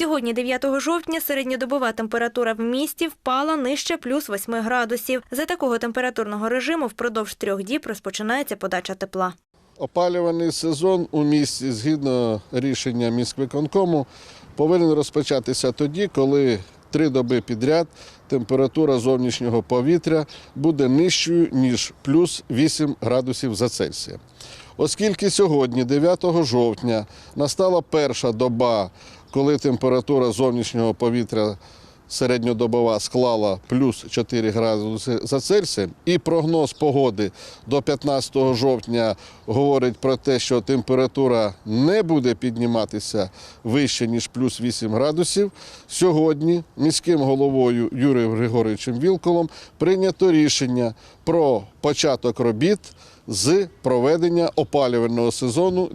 Сьогодні, 9 жовтня, середньодобова температура в місті впала нижче плюс 8 градусів. За такого температурного режиму впродовж трьох діб розпочинається подача тепла. Опалювальний сезон у місті, згідно рішення міськвиконкому, повинен розпочатися тоді, коли три доби підряд температура зовнішнього повітря буде нижчою, ніж плюс 8 градусів за Цельсія. Оскільки сьогодні, 9 жовтня, настала перша доба, коли температура зовнішнього повітря середньодобова склала плюс 4 градуси за Цельсієм, і прогноз погоди до 15 жовтня говорить про те, що температура не буде підніматися вище, ніж плюс 8 градусів. Сьогодні міським головою Юрієм Григоровичем Вілколом прийнято рішення про початок робіт з проведення опалювального сезону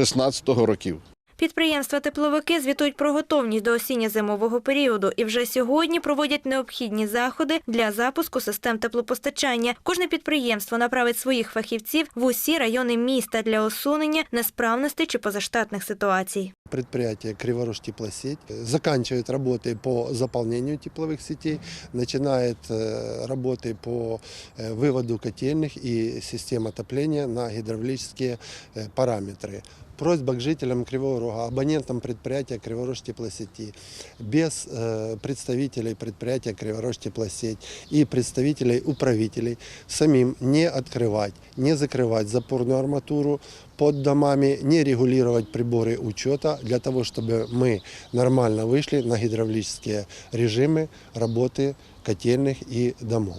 2015-2016 років. Підприємства тепловики звітують про готовність до осінньо-зимового періоду і вже сьогодні проводять необхідні заходи для запуску систем теплопостачання. Кожне підприємство направить своїх фахівців в усі райони міста для усунення несправностей чи позаштатних ситуацій Предприятие Криворож теплосеть заканчивает работы по заполнению тепловых сетей, начинает э, работы по э, выводу котельных и систем отопления на гидравлические э, параметры. Просьба к жителям Кривого Рога, абонентам предприятия Криворож теплосети, без э, представителей предприятия Криворож теплосеть и представителей управителей самим не открывать, не закрывать запорную арматуру под домами, не регулировать приборы учета для того, чтобы мы нормально вышли на гидравлические режимы работы котельных и домов.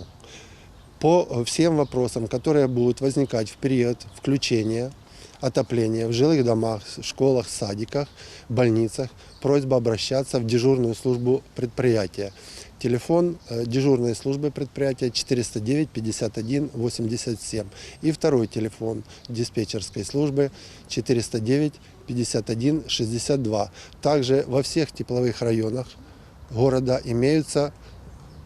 По всем вопросам, которые будут возникать в период включения отопления в жилых домах, школах, садиках, больницах, просьба обращаться в дежурную службу предприятия. Телефон э, дежурной службы предприятия 409 51 87. И второй телефон диспетчерской службы 409 51 62. Также во всех тепловых районах города имеются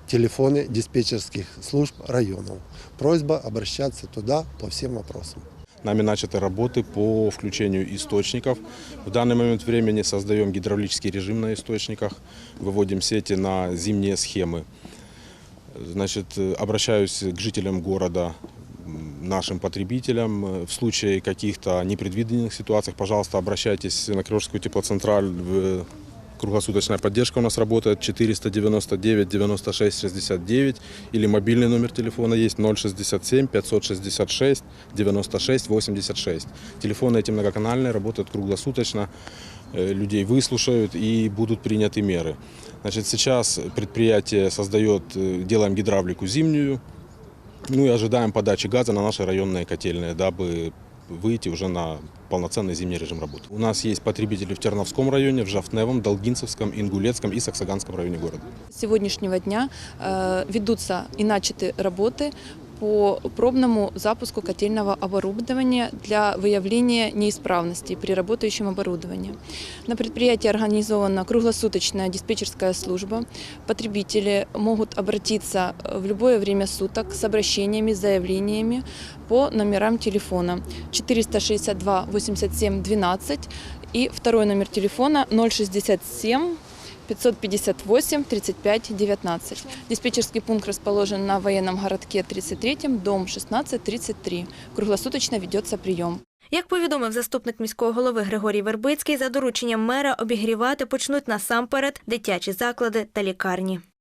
телефоны диспетчерских служб районов. Просьба обращаться туда по всем вопросам. Нами начаты работы по включению источников. В данный момент времени создаем гидравлический режим на источниках, выводим сети на зимние схемы. Значит, э, обращаюсь к жителям города, м, нашим потребителям. Э, В случае каких-то непредвиденных ситуаций, пожалуйста, обращайтесь на Кривожскую теплоцентраль. В- Круглосуточная поддержка у нас работает 499 96 69 или мобильный номер телефона есть 067 566 96 86. Телефоны эти многоканальные, работают круглосуточно, э, людей выслушают и будут приняты меры. Значит, сейчас предприятие создает, э, делаем гидравлику зимнюю, ну и ожидаем подачи газа на наши районные котельные, дабы выйти уже на полноценный зимний режим работы. У нас есть потребители в Терновском районе, в Жафневом, Долгинцевском, Ингулецком и Саксаганском районе города. С сегодняшнего дня э, ведутся и начаты работы по пробному запуску котельного оборудования для выявления неисправностей при работающем оборудовании. На предприятии организована круглосуточная диспетчерская служба. Потребители могут обратиться в любое время суток с обращениями, заявлениями по номерам телефона 462 87 12 и второй номер телефона 067 558 35 19. Диспетчерский пункт расположен на военном городке 33, дом 16 33. Круглосуточно ведется прием. Як повідомив заступник міського голови Григорій Вербицький, за дорученням мера обігрівати почнуть насамперед дитячі заклади та лікарні.